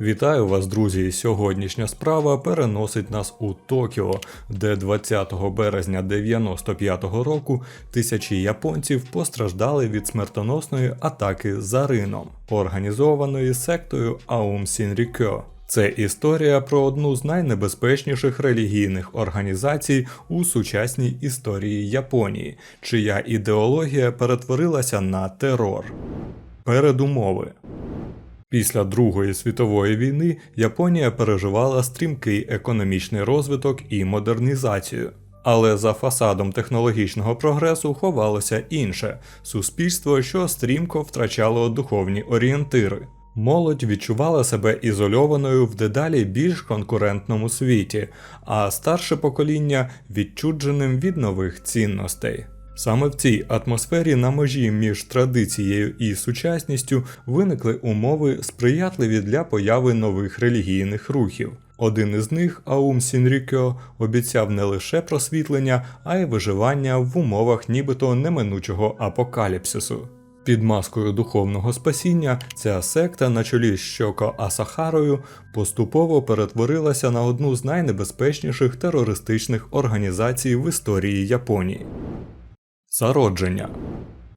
Вітаю вас, друзі! Сьогоднішня справа переносить нас у Токіо, де 20 березня 95-го року тисячі японців постраждали від смертоносної атаки за рином, організованої сектою Аум Сінрікьо. Це історія про одну з найнебезпечніших релігійних організацій у сучасній історії Японії, чия ідеологія перетворилася на терор. Передумови Після Другої світової війни Японія переживала стрімкий економічний розвиток і модернізацію. Але за фасадом технологічного прогресу ховалося інше суспільство, що стрімко втрачало духовні орієнтири. Молодь відчувала себе ізольованою в дедалі більш конкурентному світі, а старше покоління відчудженим від нових цінностей. Саме в цій атмосфері на межі між традицією і сучасністю виникли умови, сприятливі для появи нових релігійних рухів. Один із них, Аум Сінрікьо, обіцяв не лише просвітлення, а й виживання в умовах нібито неминучого апокаліпсису. Під маскою духовного спасіння ця секта на чолі з Щоко Асахарою поступово перетворилася на одну з найнебезпечніших терористичних організацій в історії Японії. Зародження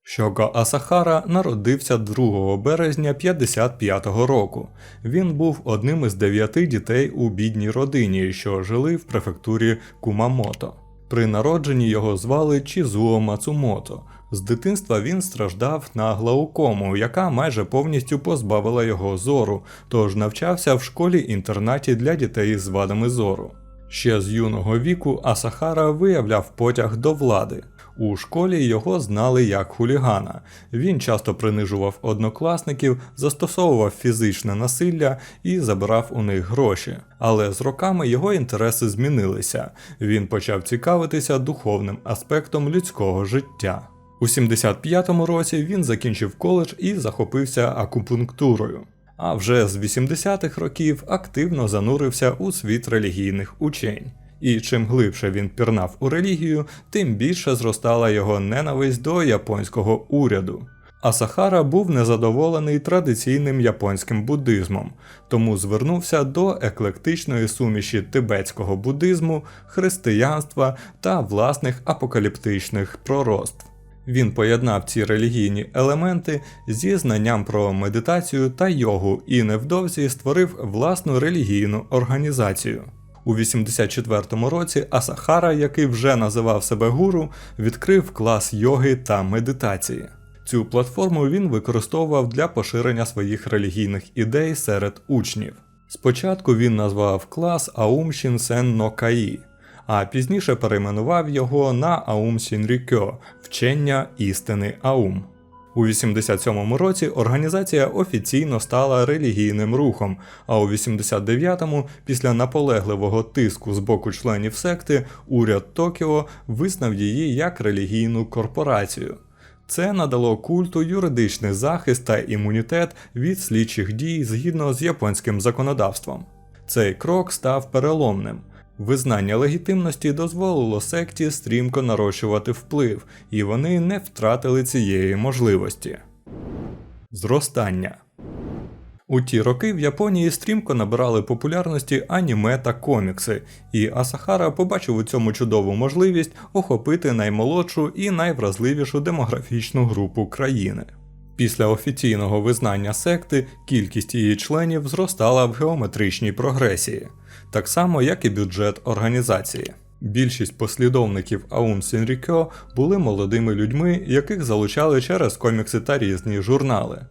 Щоко Асахара народився 2 березня 55-го року. Він був одним із дев'яти дітей у бідній родині, що жили в префектурі Кумамото. При народженні його звали Чізуо Мацумото. З дитинства він страждав на глаукому, яка майже повністю позбавила його зору, тож навчався в школі-інтернаті для дітей з вадами зору. Ще з юного віку Асахара виявляв потяг до влади. У школі його знали як хулігана. Він часто принижував однокласників, застосовував фізичне насилля і забирав у них гроші. Але з роками його інтереси змінилися. Він почав цікавитися духовним аспектом людського життя. У 75-му році він закінчив коледж і захопився акупунктурою. А вже з 80-х років активно занурився у світ релігійних учень. І чим глибше він пірнав у релігію, тим більше зростала його ненависть до японського уряду. Асахара був незадоволений традиційним японським буддизмом, тому звернувся до еклектичної суміші тибетського буддизму, християнства та власних апокаліптичних пророцтв. Він поєднав ці релігійні елементи зі знанням про медитацію та йогу і невдовзі створив власну релігійну організацію. У 84-му році Асахара, який вже називав себе гуру, відкрив клас йоги та медитації. Цю платформу він використовував для поширення своїх релігійних ідей серед учнів. Спочатку він назвав клас Аум Шінсен но Каї, а пізніше перейменував його на Аум Сінрікьо вчення істини Аум. У 87-му році організація офіційно стала релігійним рухом, а у 89-му, після наполегливого тиску з боку членів секти, уряд Токіо визнав її як релігійну корпорацію. Це надало культу юридичний захист та імунітет від слідчих дій згідно з японським законодавством. Цей крок став переломним. Визнання легітимності дозволило секті стрімко нарощувати вплив, і вони не втратили цієї можливості. Зростання у ті роки в Японії стрімко набирали популярності аніме та комікси, і Асахара побачив у цьому чудову можливість охопити наймолодшу і найвразливішу демографічну групу країни. Після офіційного визнання секти кількість її членів зростала в геометричній прогресії, так само як і бюджет організації. Більшість послідовників Аум Сінрікьо були молодими людьми, яких залучали через комікси та різні журнали.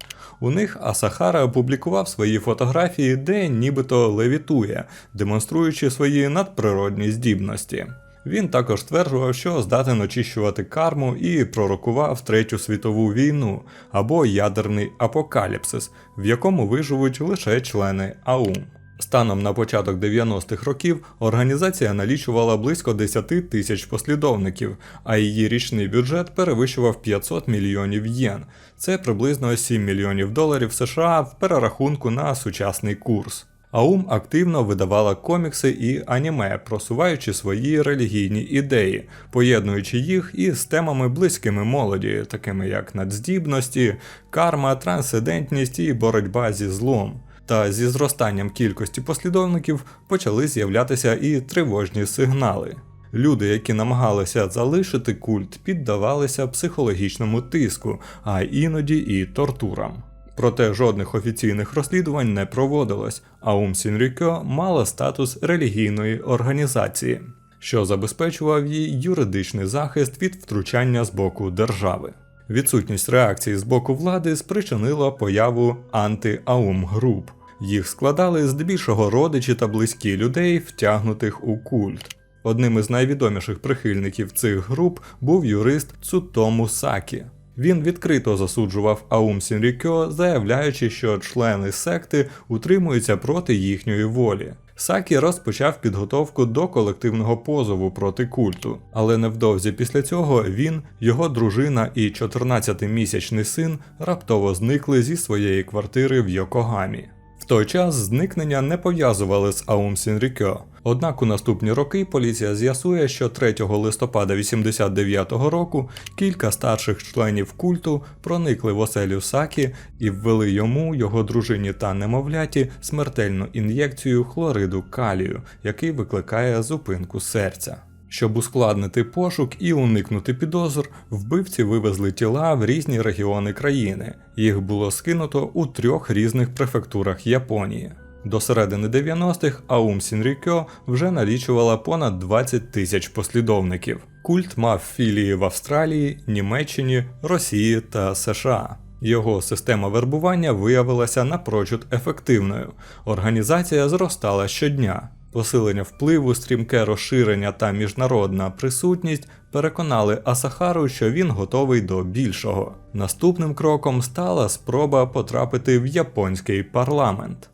У них Асахара опублікував свої фотографії, де нібито левітує, демонструючи свої надприродні здібності. Він також стверджував, що здатен очищувати карму і пророкував Третю світову війну або ядерний апокаліпсис, в якому виживуть лише члени АУМ. Станом на початок 90-х років організація налічувала близько 10 тисяч послідовників, а її річний бюджет перевищував 500 мільйонів єн. Це приблизно 7 мільйонів доларів США в перерахунку на сучасний курс. Аум активно видавала комікси і аніме, просуваючи свої релігійні ідеї, поєднуючи їх із темами близькими молоді, такими як надздібності, карма, трансцендентність і боротьба зі злом. Та зі зростанням кількості послідовників почали з'являтися і тривожні сигнали. Люди, які намагалися залишити культ, піддавалися психологічному тиску, а іноді і тортурам. Проте жодних офіційних розслідувань не проводилось, а Ум Сінрікьо мала статус релігійної організації, що забезпечував їй юридичний захист від втручання з боку держави. Відсутність реакції з боку влади спричинила появу анти-аум груп. Їх складали здебільшого родичі та близькі людей, втягнутих у культ. Одним із найвідоміших прихильників цих груп був юрист Цутому Сакі. Він відкрито засуджував Аум Сінрікьо, заявляючи, що члени секти утримуються проти їхньої волі. Сакі розпочав підготовку до колективного позову проти культу, але невдовзі після цього він, його дружина і 14-місячний син раптово зникли зі своєї квартири в Йокогамі. Той час зникнення не пов'язували з Аум Сінрікьо. Однак у наступні роки поліція з'ясує, що 3 листопада 89-го року кілька старших членів культу проникли в оселю Сакі і ввели йому, його дружині та немовляті смертельну ін'єкцію хлориду калію, який викликає зупинку серця. Щоб ускладнити пошук і уникнути підозр, вбивці вивезли тіла в різні регіони країни. Їх було скинуто у трьох різних префектурах Японії. До середини 90-х Аум Сінрікьо вже налічувала понад 20 тисяч послідовників. Культ мав філії в Австралії, Німеччині, Росії та США. Його система вербування виявилася напрочуд ефективною. Організація зростала щодня. Посилення впливу, стрімке розширення та міжнародна присутність переконали Асахару, що він готовий до більшого. Наступним кроком стала спроба потрапити в японський парламент.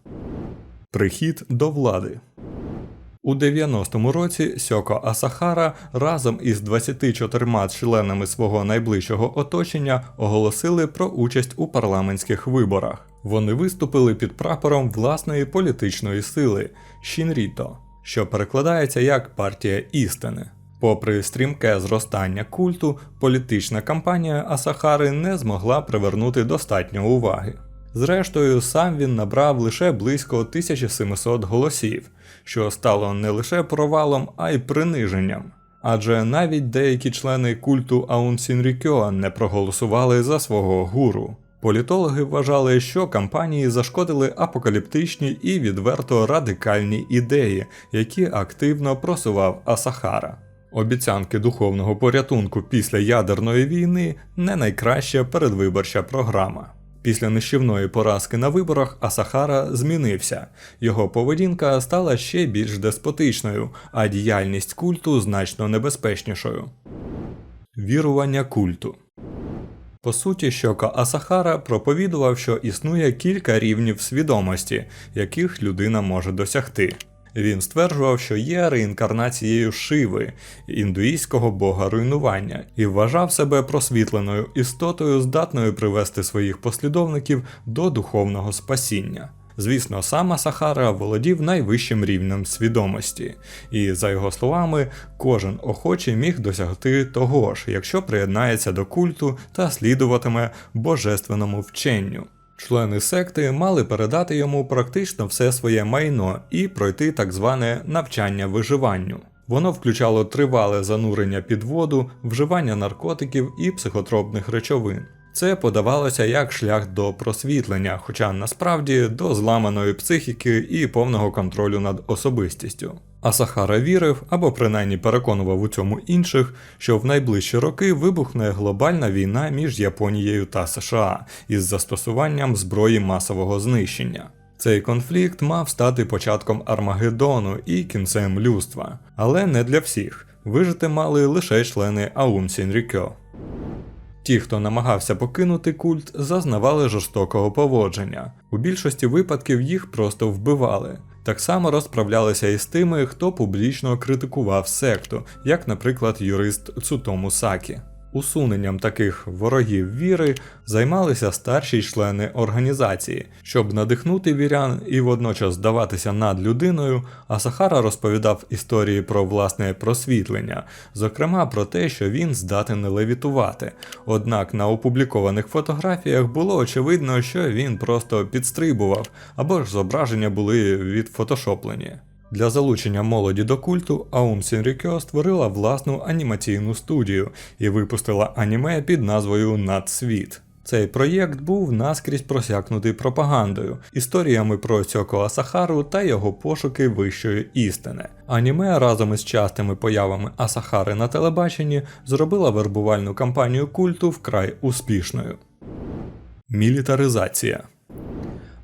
Прихід до влади. У 90-му році Сьоко Асахара разом із 24 членами свого найближчого оточення оголосили про участь у парламентських виборах. Вони виступили під прапором власної політичної сили Шінріто, що перекладається як партія істини. Попри стрімке зростання культу, політична кампанія Асахари не змогла привернути достатньо уваги. Зрештою, сам він набрав лише близько 1700 голосів, що стало не лише провалом, а й приниженням. Адже навіть деякі члени культу Аун Сінрікьо не проголосували за свого гуру. Політологи вважали, що кампанії зашкодили апокаліптичні і відверто радикальні ідеї, які активно просував Асахара. Обіцянки духовного порятунку після ядерної війни не найкраща передвиборча програма. Після нищівної поразки на виборах Асахара змінився. Його поведінка стала ще більш деспотичною, а діяльність культу значно небезпечнішою. Вірування культу по суті, Щока Асахара проповідував, що існує кілька рівнів свідомості, яких людина може досягти. Він стверджував, що є реінкарнацією Шиви, індуїзького бога руйнування, і вважав себе просвітленою істотою, здатною привести своїх послідовників до духовного спасіння. Звісно, сам Асахара володів найвищим рівнем свідомості, і, за його словами, кожен охочий міг досягти того ж, якщо приєднається до культу та слідуватиме божественному вченню. Члени секти мали передати йому практично все своє майно і пройти так зване навчання виживанню. Воно включало тривале занурення під воду, вживання наркотиків і психотропних речовин. Це подавалося як шлях до просвітлення, хоча насправді до зламаної психіки і повного контролю над особистістю. А Сахара вірив або принаймні переконував у цьому інших, що в найближчі роки вибухне глобальна війна між Японією та США із застосуванням зброї масового знищення. Цей конфлікт мав стати початком Армагеддону і кінцем людства, але не для всіх. Вижити мали лише члени Аум Сінрікьо. Ті, хто намагався покинути культ, зазнавали жорстокого поводження. У більшості випадків їх просто вбивали. Так само розправлялися і з тими, хто публічно критикував секту, як, наприклад, юрист Цутому Сакі. Усуненням таких ворогів віри займалися старші члени організації, щоб надихнути вірян і водночас здаватися над людиною. Асахара розповідав історії про власне просвітлення, зокрема про те, що він здатен левітувати. Однак на опублікованих фотографіях було очевидно, що він просто підстрибував, або ж зображення були відфотошоплені. Для залучення молоді до культу Аум Сінрікьо створила власну анімаційну студію і випустила аніме під назвою Надсвіт. Цей проєкт був наскрізь просякнутий пропагандою, історіями про Сьоко Асахару та його пошуки вищої істини. Аніме разом із частими появами Асахари на телебаченні зробила вербувальну кампанію культу вкрай успішною. Мілітаризація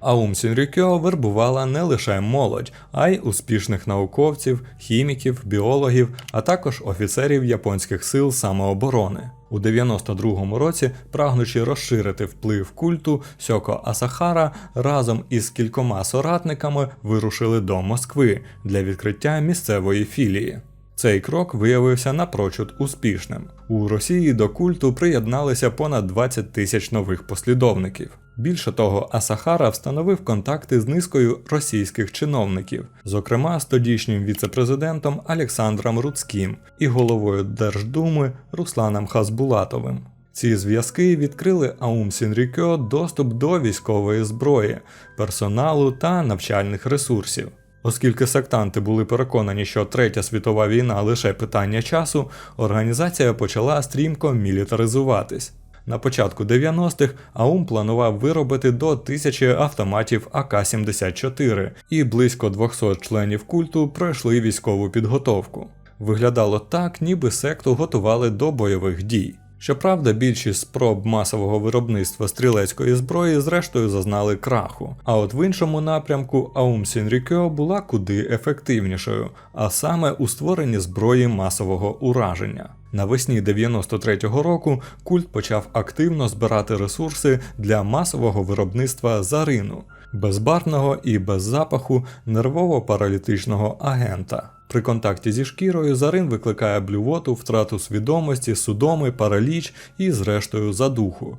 Аум Сінрюкьо вербувала не лише молодь, а й успішних науковців, хіміків, біологів, а також офіцерів японських сил самооборони. У 92-му році, прагнучи розширити вплив культу, Сьоко Асахара разом із кількома соратниками вирушили до Москви для відкриття місцевої філії. Цей крок виявився напрочуд успішним. У Росії до культу приєдналися понад 20 тисяч нових послідовників. Більше того, Асахара встановив контакти з низкою російських чиновників, зокрема з тодішнім віцепрезидентом Олександром Руцьким і головою Держдуми Русланом Хазбулатовим. Ці зв'язки відкрили Аум Сінрікьо доступ до військової зброї, персоналу та навчальних ресурсів. Оскільки сектанти були переконані, що Третя світова війна лише питання часу, організація почала стрімко мілітаризуватись. На початку 90-х Аум планував виробити до тисячі автоматів АК-74, і близько 200 членів культу пройшли військову підготовку. Виглядало так, ніби секту готували до бойових дій. Щоправда, більшість спроб масового виробництва стрілецької зброї зрештою зазнали краху. А от в іншому напрямку Аум Сінрікьо була куди ефективнішою, а саме у створенні зброї масового ураження. Навесні 93-го року культ почав активно збирати ресурси для масового виробництва зарину, безбарвного і без запаху нервово-паралітичного агента. При контакті зі шкірою зарин викликає блювоту, втрату свідомості, судоми, параліч і, зрештою, задуху.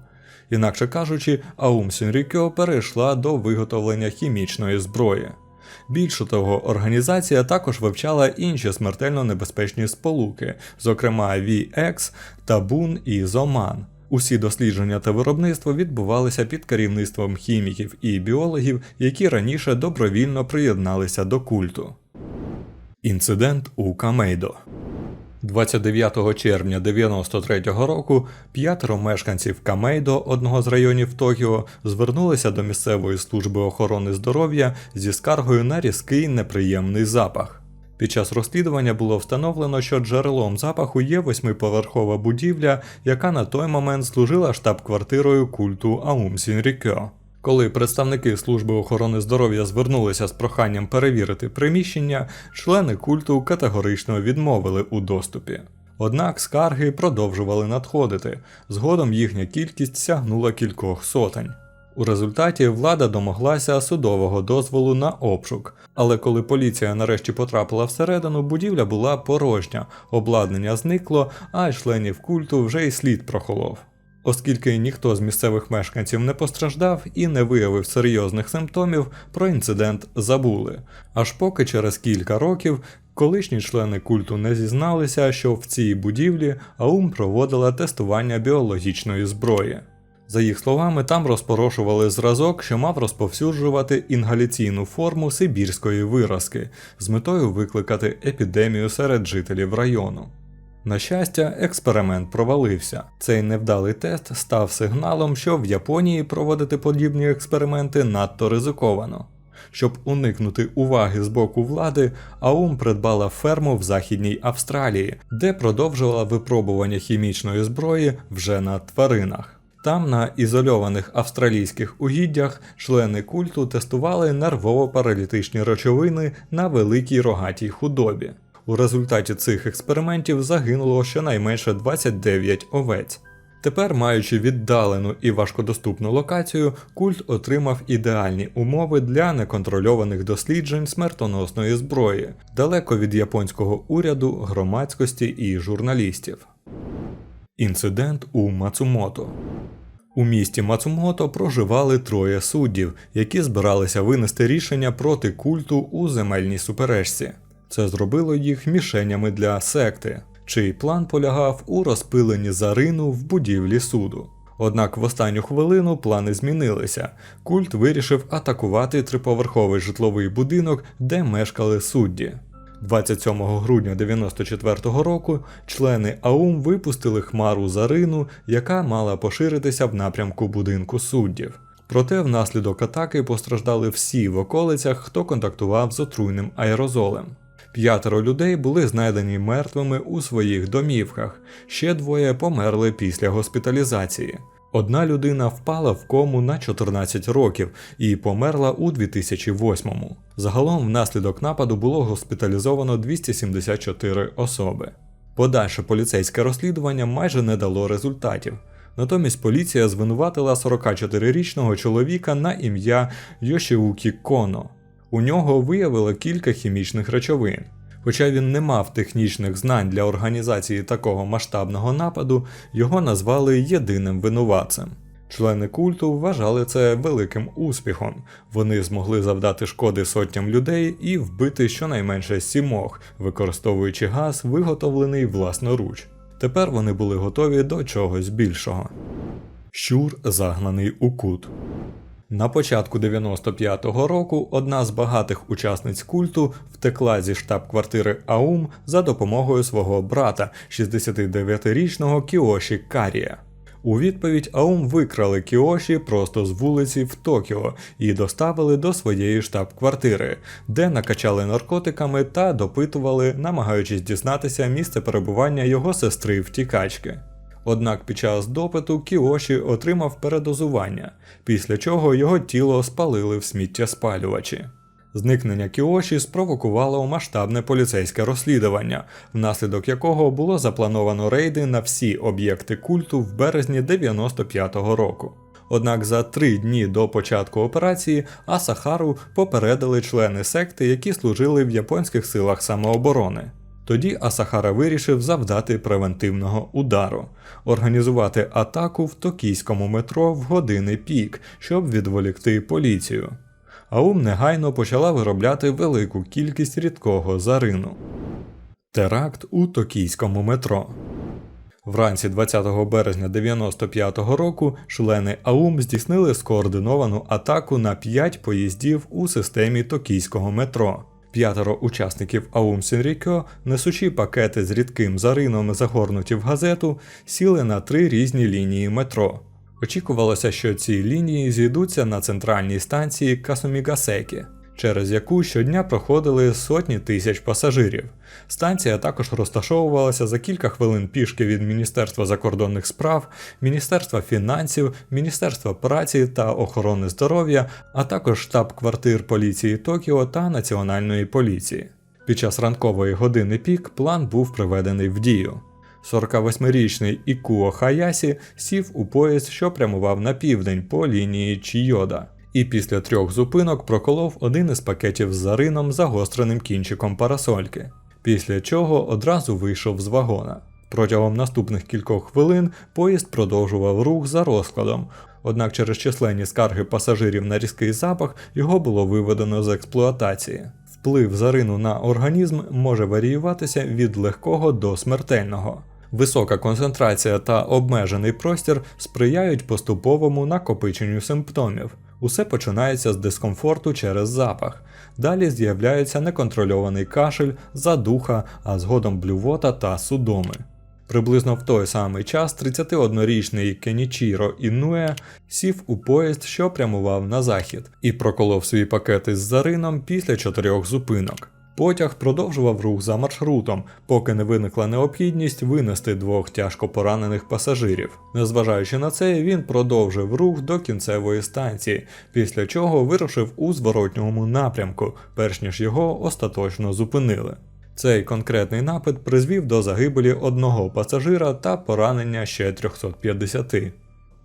Інакше кажучи, Аум Сінрікьо перейшла до виготовлення хімічної зброї. Більше того, організація також вивчала інші смертельно небезпечні сполуки, зокрема VX, Табун і Зоман. Усі дослідження та виробництво відбувалися під керівництвом хіміків і біологів, які раніше добровільно приєдналися до культу. Інцидент у Камейдо 29 червня 93-го року п'ятеро мешканців Камейдо, одного з районів Токіо, звернулися до місцевої служби охорони здоров'я зі скаргою на різкий неприємний запах. Під час розслідування було встановлено, що джерелом запаху є восьмиповерхова будівля, яка на той момент служила штаб-квартирою культу Аум Сінрікьо. Коли представники служби охорони здоров'я звернулися з проханням перевірити приміщення, члени культу категорично відмовили у доступі. Однак скарги продовжували надходити, згодом їхня кількість сягнула кількох сотень. У результаті влада домоглася судового дозволу на обшук, але коли поліція нарешті потрапила всередину, будівля була порожня, обладнання зникло, а членів культу вже й слід прохолов. Оскільки ніхто з місцевих мешканців не постраждав і не виявив серйозних симптомів, про інцидент забули. Аж поки через кілька років колишні члени культу не зізналися, що в цій будівлі Аум проводила тестування біологічної зброї. За їх словами, там розпорошували зразок, що мав розповсюджувати інгаляційну форму сибірської виразки з метою викликати епідемію серед жителів району. На щастя, експеримент провалився. Цей невдалий тест став сигналом, що в Японії проводити подібні експерименти надто ризиковано. Щоб уникнути уваги з боку влади, Аум придбала ферму в Західній Австралії, де продовжувала випробування хімічної зброї вже на тваринах. Там, на ізольованих австралійських угіддях, члени культу тестували нервово-паралітичні речовини на великій рогатій худобі. У результаті цих експериментів загинуло щонайменше 29 овець. Тепер, маючи віддалену і важкодоступну локацію, культ отримав ідеальні умови для неконтрольованих досліджень смертоносної зброї, далеко від японського уряду, громадськості і журналістів. Інцидент у Мацумото. У місті Мацумото проживали троє суддів, які збиралися винести рішення проти культу у земельній суперечці. Це зробило їх мішенями для секти, чий план полягав у розпиленні зарину в будівлі суду. Однак в останню хвилину плани змінилися. Культ вирішив атакувати триповерховий житловий будинок, де мешкали судді. 27 грудня 94-го року члени АУМ випустили хмару зарину, яка мала поширитися в напрямку будинку суддів. Проте внаслідок атаки постраждали всі в околицях, хто контактував з отруйним аерозолем. П'ятеро людей були знайдені мертвими у своїх домівках, ще двоє померли після госпіталізації. Одна людина впала в кому на 14 років і померла у 2008-му. Загалом внаслідок нападу було госпіталізовано 274 особи. Подальше поліцейське розслідування майже не дало результатів. Натомість поліція звинуватила 44-річного чоловіка на ім'я Йошіукі Коно. У нього виявили кілька хімічних речовин. Хоча він не мав технічних знань для організації такого масштабного нападу, його назвали єдиним винуватцем. Члени культу вважали це великим успіхом. Вони змогли завдати шкоди сотням людей і вбити щонайменше сімох, використовуючи газ, виготовлений власноруч. Тепер вони були готові до чогось більшого. Щур загнаний у кут. На початку 95-го року одна з багатих учасниць культу втекла зі штаб-квартири Аум за допомогою свого брата, 69-річного Кіоші Карія. У відповідь Аум викрали Кіоші просто з вулиці в Токіо і доставили до своєї штаб-квартири, де накачали наркотиками та допитували, намагаючись дізнатися місце перебування його сестри втікачки. Однак під час допиту Кіоші отримав передозування, після чого його тіло спалили в сміттєспалювачі. Зникнення Кіоші спровокувало масштабне поліцейське розслідування, внаслідок якого було заплановано рейди на всі об'єкти культу в березні 95-го року. Однак за три дні до початку операції Асахару попередили члени секти, які служили в японських силах самооборони. Тоді Асахара вирішив завдати превентивного удару, організувати атаку в токійському метро в години пік, щоб відволікти поліцію. Аум негайно почала виробляти велику кількість рідкого зарину. Теракт у токійському метро. Вранці 20 березня 95-го року члени АУМ здійснили скоординовану атаку на 5 поїздів у системі токійського метро. П'ятеро учасників Аум Сінрікьо, несучи пакети з рідким зарином, загорнуті в газету, сіли на три різні лінії метро. Очікувалося, що ці лінії зійдуться на центральній станції Касумігасекі, через яку щодня проходили сотні тисяч пасажирів. Станція також розташовувалася за кілька хвилин пішки від Міністерства закордонних справ, Міністерства фінансів, Міністерства праці та охорони здоров'я, а також штаб-квартир поліції Токіо та Національної поліції. Під час ранкової години пік план був приведений в дію. 48-річний Ікуо Хаясі сів у поїзд, що прямував на південь по лінії Чійода, і після трьох зупинок проколов один із пакетів з зарином загостреним кінчиком парасольки, після чого одразу вийшов з вагона. Протягом наступних кількох хвилин поїзд продовжував рух за розкладом, однак через численні скарги пасажирів на різкий запах його було виведено з експлуатації. Вплив зарину на організм може варіюватися від легкого до смертельного. Висока концентрація та обмежений простір сприяють поступовому накопиченню симптомів. Усе починається з дискомфорту через запах. Далі з'являється неконтрольований кашель, задуха, а згодом блювота та судоми. Приблизно в той самий час 31-річний Кенічіро Інуе сів у поїзд, що прямував на захід, і проколов свої пакети з зарином після чотирьох зупинок. Потяг продовжував рух за маршрутом, поки не виникла необхідність винести двох тяжко поранених пасажирів. Незважаючи на це, він продовжив рух до кінцевої станції, після чого вирушив у зворотньому напрямку, перш ніж його остаточно зупинили. Цей конкретний напад призвів до загибелі одного пасажира та поранення ще 350.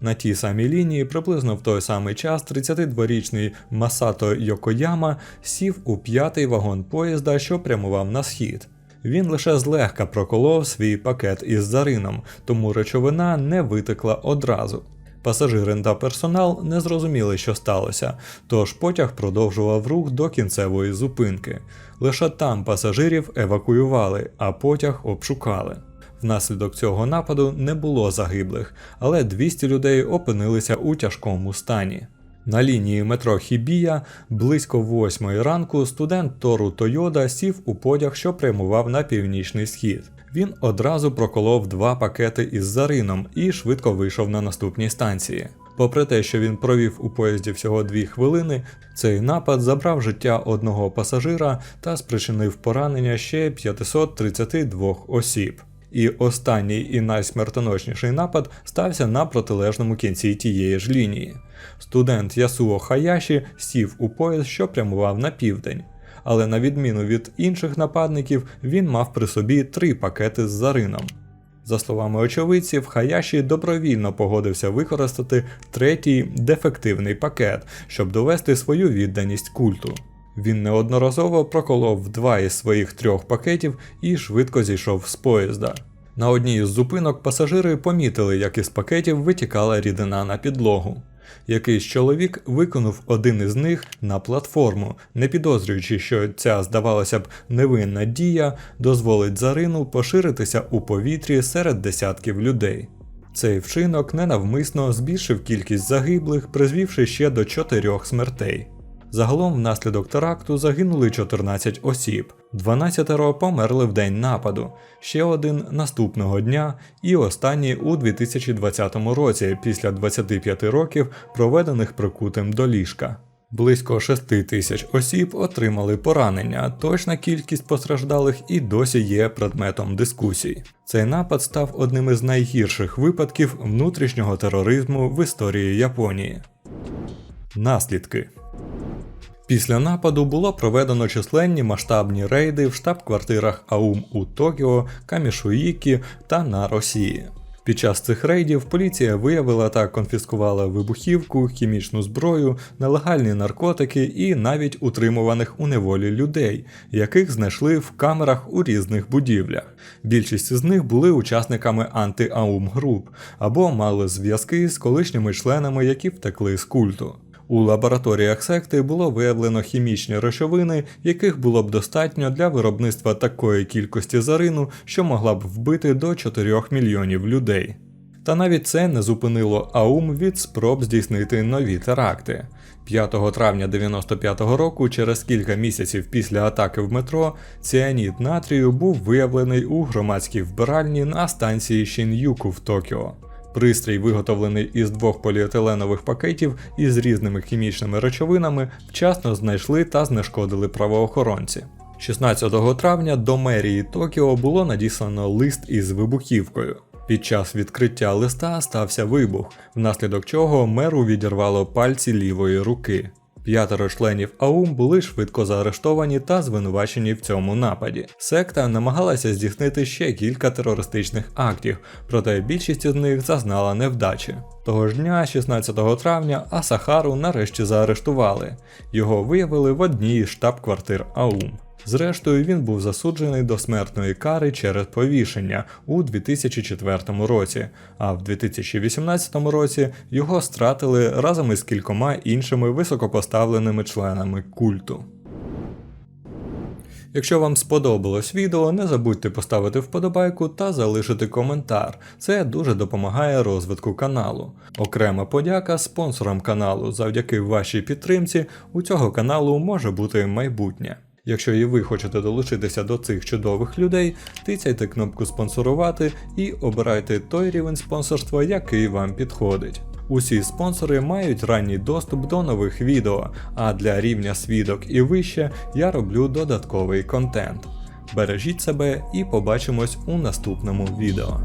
На тій самій лінії приблизно в той самий час 32-річний Масато Йокояма сів у п'ятий вагон поїзда, що прямував на схід. Він лише злегка проколов свій пакет із зарином, тому речовина не витекла одразу. Пасажири та персонал не зрозуміли, що сталося, тож потяг продовжував рух до кінцевої зупинки. Лише там пасажирів евакуювали, а потяг обшукали. Внаслідок цього нападу не було загиблих, але 200 людей опинилися у тяжкому стані. На лінії метро Хібія близько 8 ранку студент Тору Тойода сів у потяг, що прямував на північний схід. Він одразу проколов два пакети із зарином і швидко вийшов на наступній станції. Попри те, що він провів у поїзді всього дві хвилини, цей напад забрав життя одного пасажира та спричинив поранення ще 532 осіб. І останній і найсмертоносніший напад стався на протилежному кінці тієї ж лінії. Студент Ясуо Хаяші сів у поїзд, що прямував на південь. Але на відміну від інших нападників, він мав при собі три пакети з зарином. За словами очевидців, Хаяші добровільно погодився використати третій дефективний пакет, щоб довести свою відданість культу. Він неодноразово проколов два із своїх трьох пакетів і швидко зійшов з поїзда. На одній із зупинок пасажири помітили, як із пакетів витікала рідина на підлогу. Якийсь чоловік виконав один із них на платформу, не підозрюючи, що ця, здавалося б, невинна дія дозволить зарину поширитися у повітрі серед десятків людей. Цей вчинок ненавмисно збільшив кількість загиблих, призвівши ще до чотирьох смертей. Загалом внаслідок теракту загинули 14 осіб, 12 померли в день нападу, ще один наступного дня і останній у 2020 році після 25 років, проведених прикутим до ліжка. Близько 6 тисяч осіб отримали поранення. Точна кількість постраждалих і досі є предметом дискусій. Цей напад став одним із найгірших випадків внутрішнього тероризму в історії Японії. Наслідки Після нападу було проведено численні масштабні рейди в штаб-квартирах АУМ у Токіо, Камішуїкі та на Росії. Під час цих рейдів поліція виявила та конфіскувала вибухівку, хімічну зброю, нелегальні наркотики і навіть утримуваних у неволі людей, яких знайшли в камерах у різних будівлях. Більшість з них були учасниками анти-аум груп або мали зв'язки з колишніми членами, які втекли з культу. У лабораторіях секти було виявлено хімічні речовини, яких було б достатньо для виробництва такої кількості зарину, що могла б вбити до 4 мільйонів людей. Та навіть це не зупинило Аум від спроб здійснити нові теракти. 5 травня 95-го року, через кілька місяців після атаки в метро, ціаніт натрію був виявлений у громадській вбиральні на станції Шін'юку в Токіо. Пристрій, виготовлений із двох поліетиленових пакетів із різними хімічними речовинами, вчасно знайшли та знешкодили правоохоронці. 16 травня до мерії Токіо було надіслано лист із вибухівкою. Під час відкриття листа стався вибух, внаслідок чого меру відірвало пальці лівої руки. П'ятеро членів АУМ були швидко заарештовані та звинувачені в цьому нападі. Секта намагалася здійснити ще кілька терористичних актів, проте більшість з них зазнала невдачі. Того ж дня, 16 травня, Асахару нарешті заарештували. Його виявили в одній із штаб-квартир АУМ. Зрештою, він був засуджений до смертної кари через повішення у 2004 році, а в 2018 році його стратили разом із кількома іншими високопоставленими членами культу. Якщо вам сподобалось відео, не забудьте поставити вподобайку та залишити коментар. Це дуже допомагає розвитку каналу. Окрема подяка спонсорам каналу. Завдяки вашій підтримці у цього каналу може бути майбутнє. Якщо і ви хочете долучитися до цих чудових людей, тицяйте кнопку спонсорувати і обирайте той рівень спонсорства, який вам підходить. Усі спонсори мають ранній доступ до нових відео, а для рівня свідок і вище я роблю додатковий контент. Бережіть себе і побачимось у наступному відео.